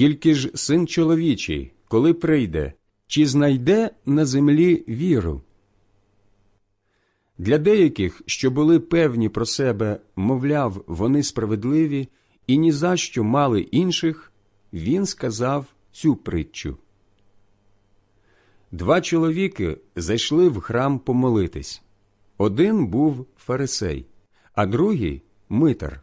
Тільки ж син чоловічий, коли прийде, чи знайде на землі віру? Для деяких, що були певні про себе, мовляв, вони справедливі і ні за що мали інших, він сказав цю притчу. Два чоловіки зайшли в храм помолитись. Один був фарисей, а другий митар.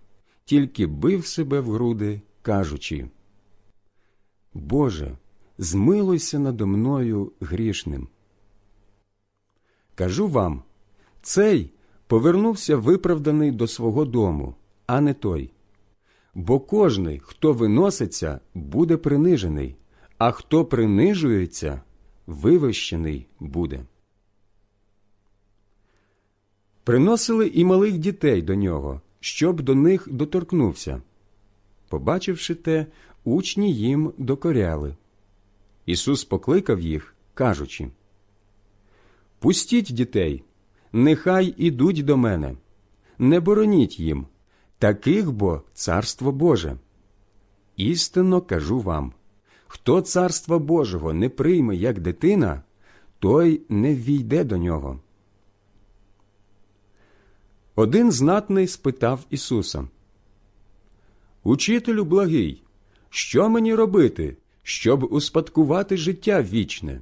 тільки бив себе в груди, кажучи Боже, змилуйся надо мною грішним. Кажу вам, цей повернувся виправданий до свого дому, а не той. Бо кожний, хто виноситься, буде принижений, а хто принижується, вивищений буде. Приносили і малих дітей до нього, щоб до них доторкнувся. Побачивши те, учні їм докоряли. Ісус покликав їх, кажучи Пустіть дітей, нехай ідуть до мене, не бороніть їм, таких бо царство Боже. Істинно кажу вам хто царства Божого не прийме як дитина, той не ввійде до нього. Один знатний спитав Ісуса Учителю благий, що мені робити, щоб успадкувати життя вічне?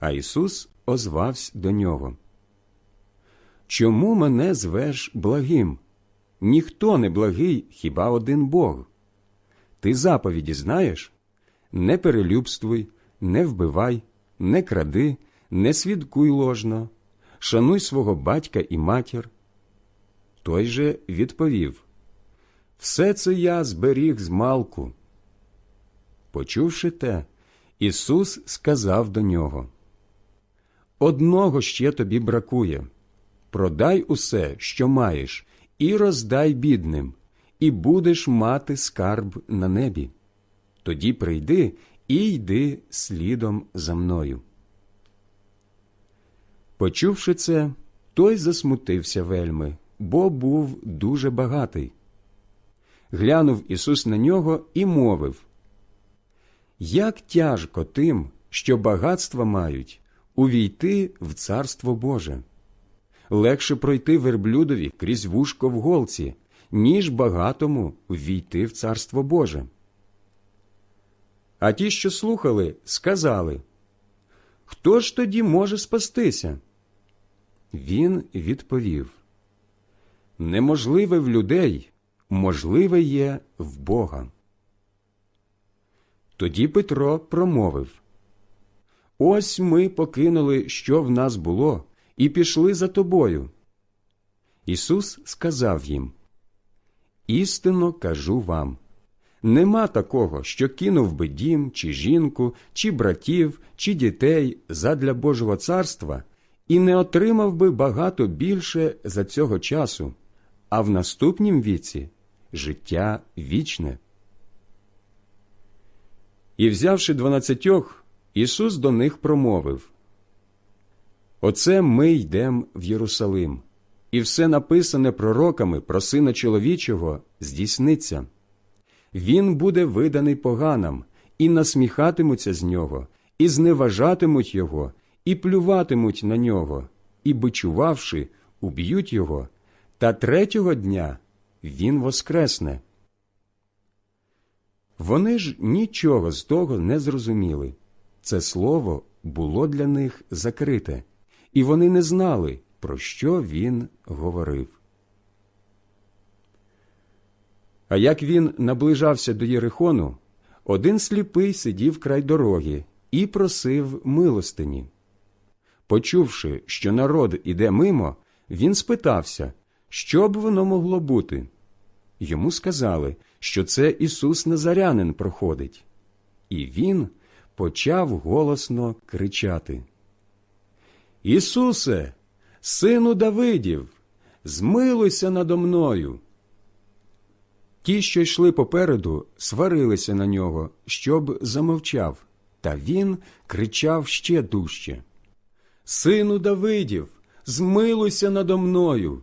А Ісус озвався до нього. Чому мене звеш благим? Ніхто не благий, хіба один Бог. Ти заповіді знаєш? Не перелюбствуй, не вбивай, не кради, не свідкуй ложно, шануй свого батька і матір. Той же відповів Все це я зберіг з малку. Почувши те, Ісус сказав до нього Одного ще тобі бракує продай усе, що маєш, і роздай бідним, і будеш мати скарб на небі. Тоді прийди і йди слідом за мною. Почувши це, той засмутився вельми, бо був дуже багатий. Глянув Ісус на нього і мовив Як тяжко тим, що багатства мають, увійти в Царство Боже. Легше пройти верблюдові крізь вушко в голці, ніж багатому ввійти в Царство Боже. А ті, що слухали, сказали Хто ж тоді може спастися? Він відповів Неможливе в людей, можливе є в Бога. Тоді Петро промовив Ось ми покинули, що в нас було, і пішли за тобою. Ісус сказав їм Істинно кажу вам нема такого, що кинув би дім, чи жінку, чи братів, чи дітей задля Божого царства і не отримав би багато більше за цього часу, а в наступнім віці життя вічне. І, взявши дванадцятьох, Ісус до них промовив Оце ми йдем в Єрусалим, і все написане пророками про Сина чоловічого здійсниться. Він буде виданий поганам, і насміхатимуться з нього, і зневажатимуть його, і плюватимуть на нього, і, бичувавши, уб'ють його, та третього дня він воскресне. Вони ж нічого з того не зрозуміли. Це слово було для них закрите, і вони не знали, про що він говорив. А як він наближався до Єрихону, один сліпий сидів край дороги і просив милостині. Почувши, що народ іде мимо, він спитався, що б воно могло бути. Йому сказали, що це Ісус Назарянин проходить. І він почав голосно кричати: Ісусе, сину Давидів, змилуйся надо мною. Ті, що йшли попереду, сварилися на нього, щоб замовчав, та він кричав ще дужче. Сину Давидів, змилуйся надо мною.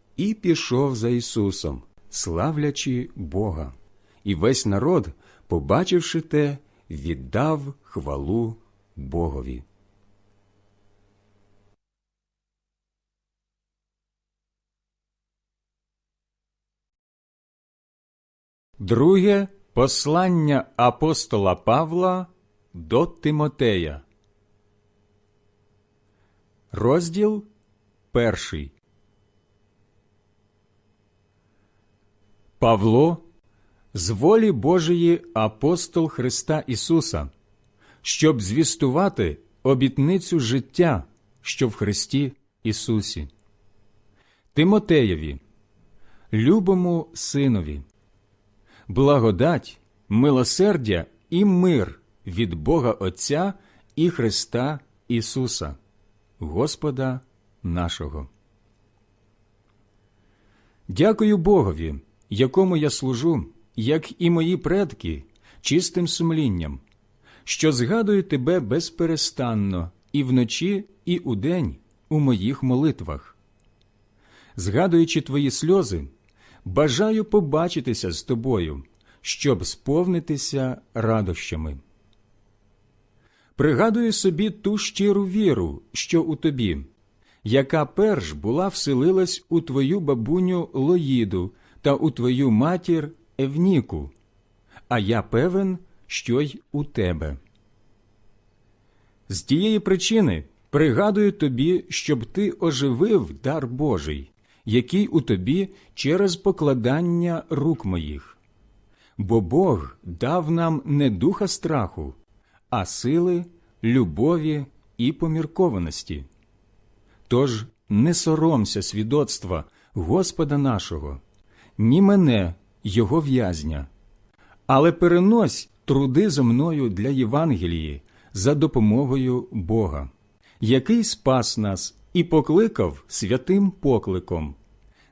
і пішов за Ісусом, славлячи Бога. І весь народ, побачивши те, віддав хвалу Богові. Друге послання апостола Павла до Тимотея. Розділ перший. Павло з волі Божої апостол Христа Ісуса, щоб звістувати обітницю життя, що в Христі Ісусі. Тимотеєві, любому синові благодать, милосердя і мир від Бога Отця і Христа Ісуса, Господа нашого. Дякую Богові, якому я служу, як і мої предки, чистим сумлінням, що згадую тебе безперестанно і вночі, і удень у моїх молитвах. Згадуючи твої сльози, бажаю побачитися з тобою, щоб сповнитися радощами. Пригадую собі ту щиру віру, що у тобі, яка перш була вселилась у твою бабуню Лоїду та у твою матір Евніку, а я певен, що й у тебе. З тієї причини пригадую тобі, щоб ти оживив дар Божий, який у тобі через покладання рук моїх. Бо Бог дав нам не духа страху, а сили, любові і поміркованості. Тож не соромся свідоцтва Господа нашого, ні мене, Його в'язня, але перенось труди зо мною для Євангелії за допомогою Бога, який спас нас і покликав святим покликом,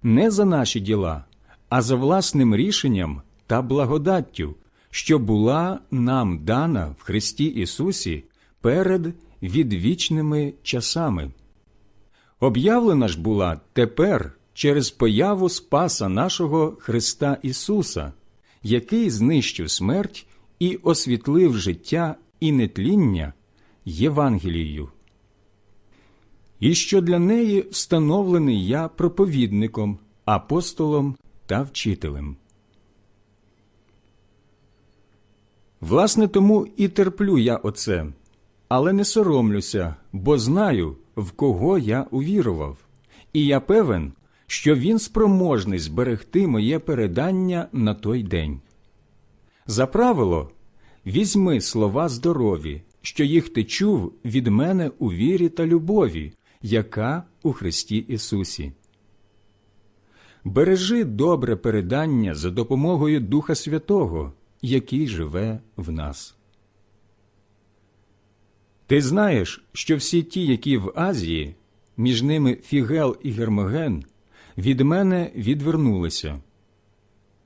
не за наші діла, а за власним рішенням та благодаттю, що була нам дана в Христі Ісусі перед відвічними часами. Об'явлена ж була тепер через появу Спаса нашого Христа Ісуса, який знищив смерть і освітлив життя і нетління Євангелією. І що для неї встановлений я проповідником, апостолом та вчителем. Власне, тому і терплю я оце, але не соромлюся, бо знаю, в кого я увірував, і я певен, що він спроможний зберегти моє передання на той день. За правило, візьми слова здорові, що їх ти чув від мене у вірі та любові, яка у Христі Ісусі. Бережи добре передання за допомогою Духа Святого, який живе в нас. Ти знаєш, що всі ті, які в Азії, між ними Фігел і Гермоген, від мене відвернулися.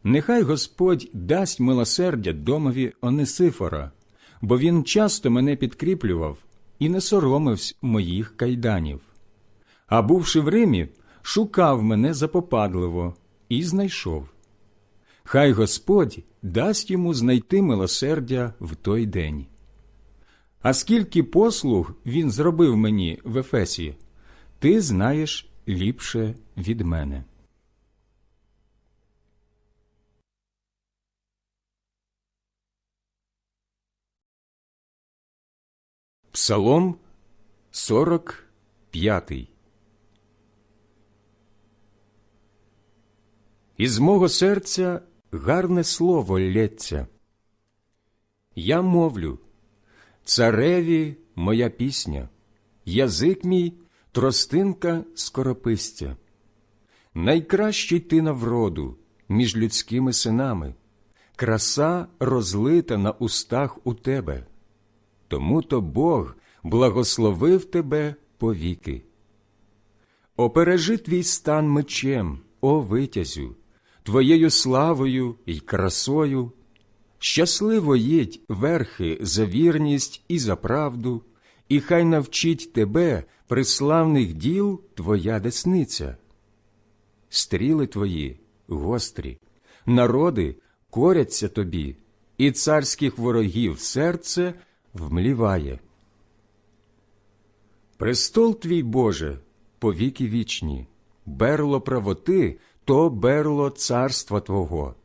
Нехай Господь дасть милосердя домові Онисифора, бо він часто мене підкріплював і не соромився моїх кайданів. А бувши в Римі, шукав мене запопадливо і знайшов. Хай Господь дасть йому знайти милосердя в той день. А скільки послуг він зробив мені в Ефесі, ти знаєш ліпше від мене. Псалом 45 Із мого серця гарне слово лється. Я мовлю, цареві моя пісня, язик мій тростинка скоропистя. Найкращий ти на вроду між людськими синами, краса розлита на устах у тебе. Тому то Бог благословив тебе повіки. Опережи твій стан мечем, о витязю, твоєю славою й красою. Щасливо їдь верхи за вірність і за правду, і хай навчить тебе приславних діл твоя десниця. Стріли твої гострі, народи коряться тобі, і царських ворогів серце вмліває. Престол твій Боже, повіки вічні, берло правоти то берло царства Твого.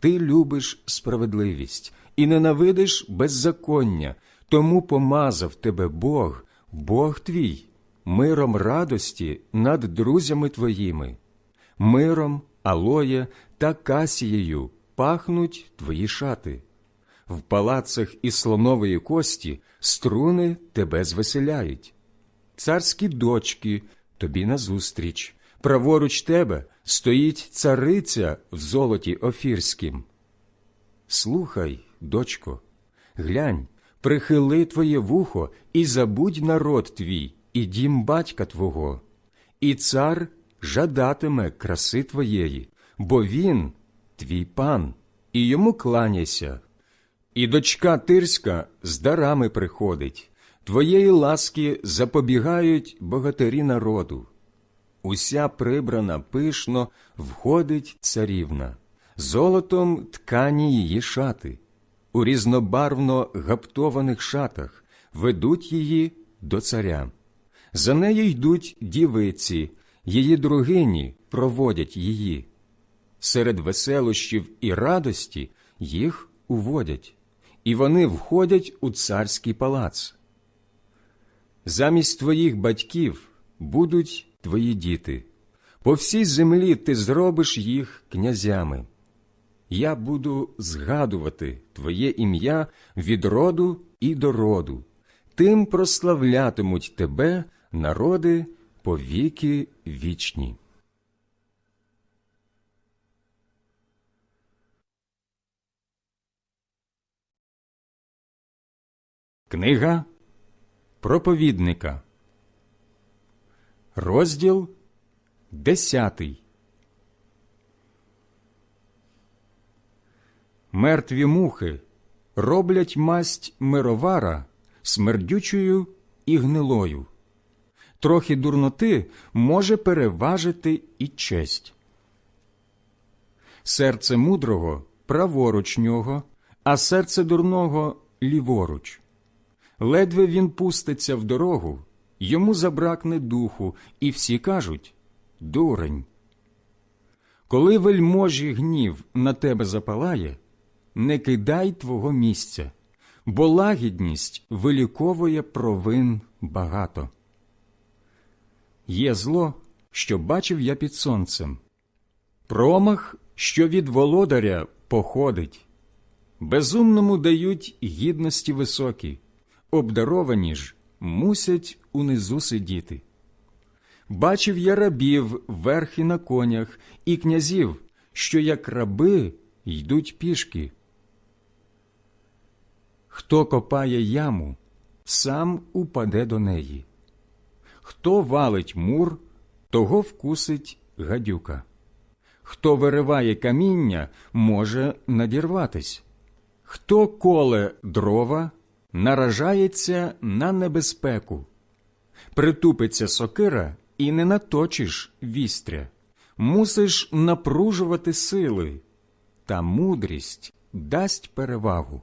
Ти любиш справедливість і ненавидиш беззаконня, тому помазав тебе Бог, Бог твій, миром радості над друзями твоїми, миром, алоє та касією пахнуть твої шати. В палацах із слонової кості струни тебе звеселяють. Царські дочки тобі назустріч, праворуч тебе стоїть цариця в золоті офірськім. Слухай, дочко, глянь, прихили твоє вухо і забудь народ твій, і дім батька твого, і цар жадатиме краси твоєї, бо він твій пан, і йому кланяйся. І дочка тирська з дарами приходить, твоєї ласки запобігають богатирі народу. Уся прибрана пишно входить царівна, золотом ткані її шати, у різнобарвно гаптованих шатах ведуть її до царя. За нею йдуть дівиці, її другині проводять її. Серед веселощів і радості їх уводять, і вони входять у царський палац. Замість твоїх батьків будуть твої діти, по всій землі ти зробиш їх князями. Я буду згадувати Твоє ім'я від роду і до роду, тим прославлятимуть тебе народи повіки вічні. Книга проповідника, розділ десятий. Мертві мухи роблять масть мировара смердючою і гнилою. Трохи дурноти може переважити і честь. Серце мудрого праворуч нього, а серце дурного ліворуч. Ледве він пуститься в дорогу, йому забракне духу, і всі кажуть дурень. Коли вельможі гнів на тебе запалає, не кидай твого місця, бо лагідність виліковує провин багато. Є зло, що бачив я під сонцем, промах, що від володаря походить. Безумному дають гідності високі, обдаровані ж мусять унизу сидіти. Бачив я рабів верхи на конях і князів, що як раби йдуть пішки. Хто копає яму, сам упаде до неї. Хто валить мур, того вкусить гадюка. Хто вириває каміння, може надірватись. Хто коле дрова, наражається на небезпеку. Притупиться сокира і не наточиш вістря. Мусиш напружувати сили, та мудрість дасть перевагу.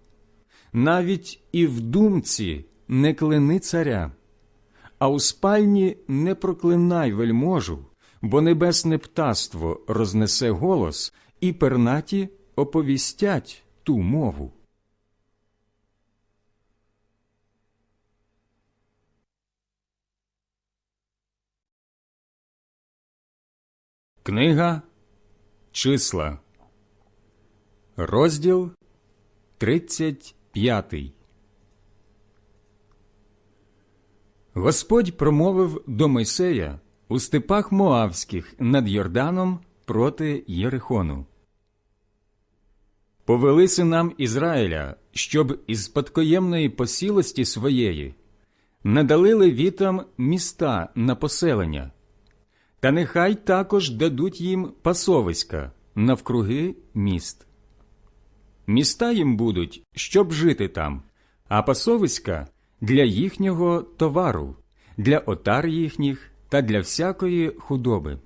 Навіть і в думці не клини царя, а у спальні не проклинай вельможу, бо небесне птаство рознесе голос, і пернаті оповістять ту мову. Книга Числа, розділ 35 Господь промовив до Мойсея у степах Моавських над Йорданом проти Єрихону. Повели синам Ізраїля, щоб із спадкоємної посілості своєї надали левітам міста на поселення, та нехай також дадуть їм пасовиська навкруги міст. Міста їм будуть, щоб жити там, а пасовиська для їхнього товару, для отар їхніх та для всякої худоби.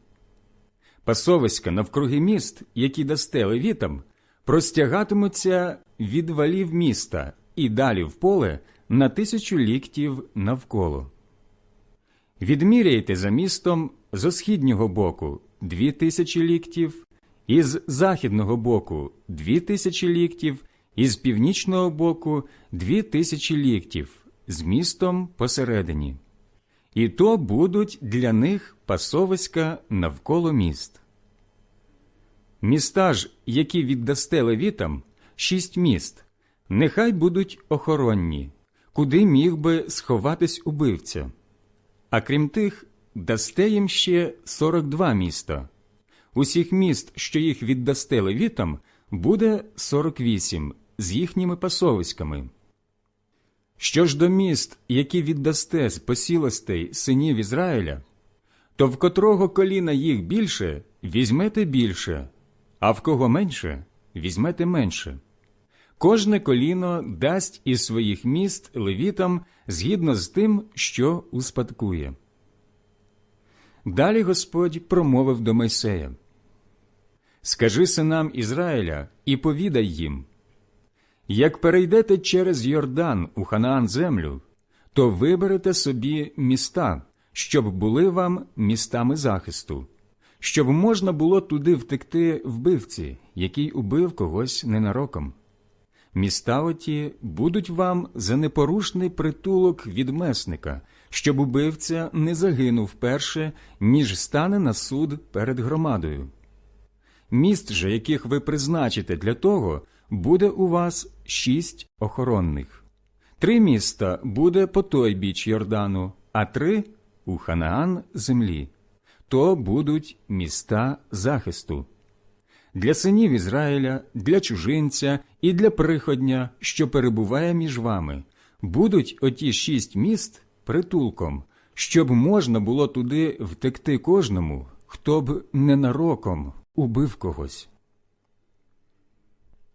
Пасовиська навкруги міст, які дасте левітам, простягатимуться від валів міста і далі в поле на тисячу ліктів навколо. Відміряйте за містом зо східнього боку дві тисячі ліктів, із західного боку дві тисячі ліктів, із північного боку дві тисячі ліктів, з містом посередині. І то будуть для них пасовиська навколо міст. Міста ж, які віддасте левітам, шість міст, нехай будуть охоронні, куди міг би сховатись убивця. А крім тих, дасте їм ще сорок два міста. Усіх міст, що їх віддасте левітам, буде сорок вісім з їхніми пасовиськами. Що ж до міст, які віддасте з посілостей синів Ізраїля, то в котрого коліна їх більше, візьмете більше, а в кого менше, візьмете менше. Кожне коліно дасть із своїх міст левітам згідно з тим, що успадкує. Далі Господь промовив до Мойсея Скажи синам Ізраїля і повідай їм як перейдете через Йордан у Ханаан землю, то виберете собі міста, щоб були вам містами захисту, щоб можна було туди втекти вбивці, який убив когось ненароком. Міста оті будуть вам за непорушний притулок від месника, щоб убивця не загинув перше, ніж стане на суд перед громадою. Міст же, яких ви призначите для того, буде у вас шість охоронних. Три міста буде по той біч Йордану, а три у Ханаан землі. То будуть міста захисту. Для синів Ізраїля, для чужинця і для приходня, що перебуває між вами, будуть оті шість міст притулком, щоб можна було туди втекти кожному, хто б ненароком убив когось.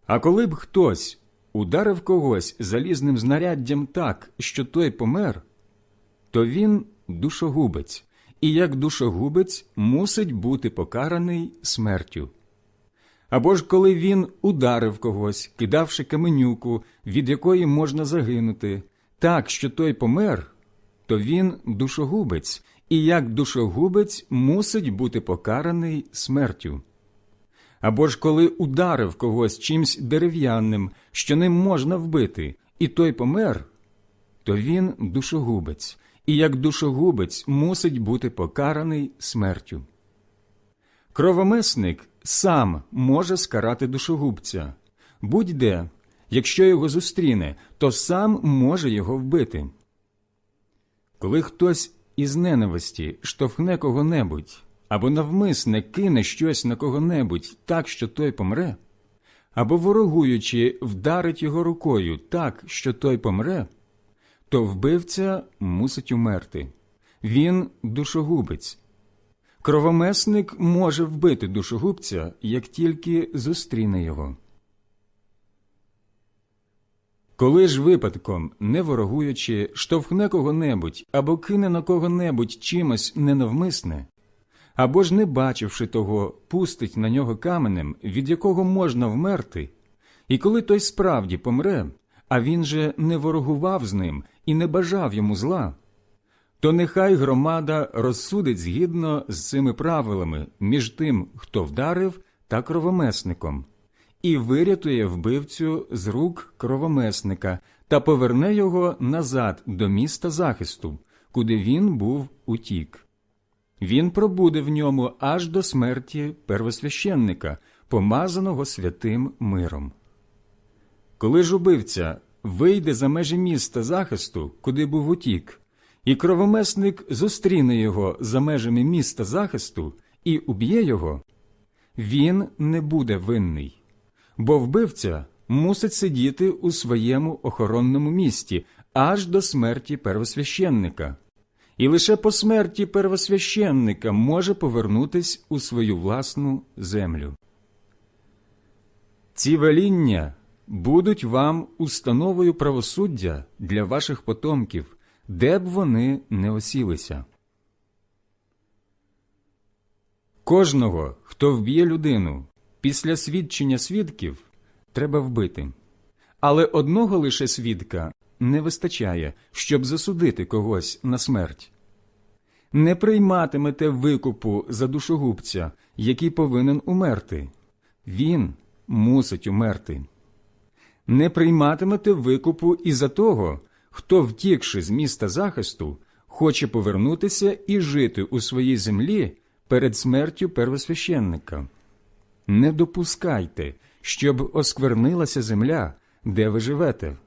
А коли б хтось ударив когось залізним знаряддям так, що той помер, то він душогубець, і як душогубець мусить бути покараний смертю. Або ж коли він ударив когось, кидавши каменюку, від якої можна загинути, так, що той помер, то він душогубець, і як душогубець мусить бути покараний смертю. Або ж коли ударив когось чимсь дерев'яним, що ним можна вбити, і той помер, то він душогубець, і як душогубець мусить бути покараний смертю. Кровомесник сам може скарати душогубця. Будь-де, якщо його зустріне, то сам може його вбити. Коли хтось із ненависті штовхне кого-небудь, або навмисне кине щось на кого-небудь так, що той помре, або ворогуючи вдарить його рукою так, що той помре, то вбивця мусить умерти. Він душогубець. Кровомесник може вбити душогубця, як тільки зустріне його. Коли ж випадком, не ворогуючи, штовхне кого-небудь або кине на кого-небудь чимось ненавмисне, або ж, не бачивши того, пустить на нього каменем, від якого можна вмерти, і коли той справді помре, а він же не ворогував з ним і не бажав йому зла, то нехай громада розсудить згідно з цими правилами між тим, хто вдарив, та кровомесником, і вирятує вбивцю з рук кровомесника та поверне його назад до міста захисту, куди він був утік. Він пробуде в ньому аж до смерті первосвященника, помазаного святим миром. Коли ж убивця вийде за межі міста захисту, куди був утік, і кровомесник зустріне його за межами міста захисту і уб'є його, він не буде винний, бо вбивця мусить сидіти у своєму охоронному місті аж до смерті первосвященника, і лише по смерті первосвященника може повернутись у свою власну землю. Ці веління будуть вам установою правосуддя для ваших потомків, де б вони не осілися. Кожного, хто вб'є людину після свідчення свідків, треба вбити. Але одного лише свідка не вистачає, щоб засудити когось на смерть. Не прийматимете викупу за душогубця, який повинен умерти. Він мусить умерти. Не прийматимете викупу і за того, хто, втікши з міста захисту, хоче повернутися і жити у своїй землі перед смертю первосвященника. Не допускайте, щоб осквернилася земля, де ви живете.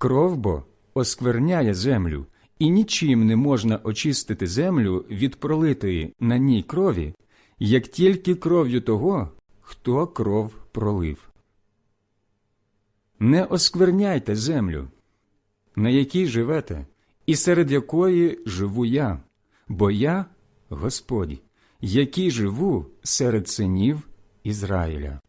Кров бо оскверняє землю, і нічим не можна очистити землю від пролитої на ній крові, як тільки кров'ю того, хто кров пролив. Не оскверняйте землю, на якій живете, і серед якої живу я, бо я Господь, який живу серед синів Ізраїля.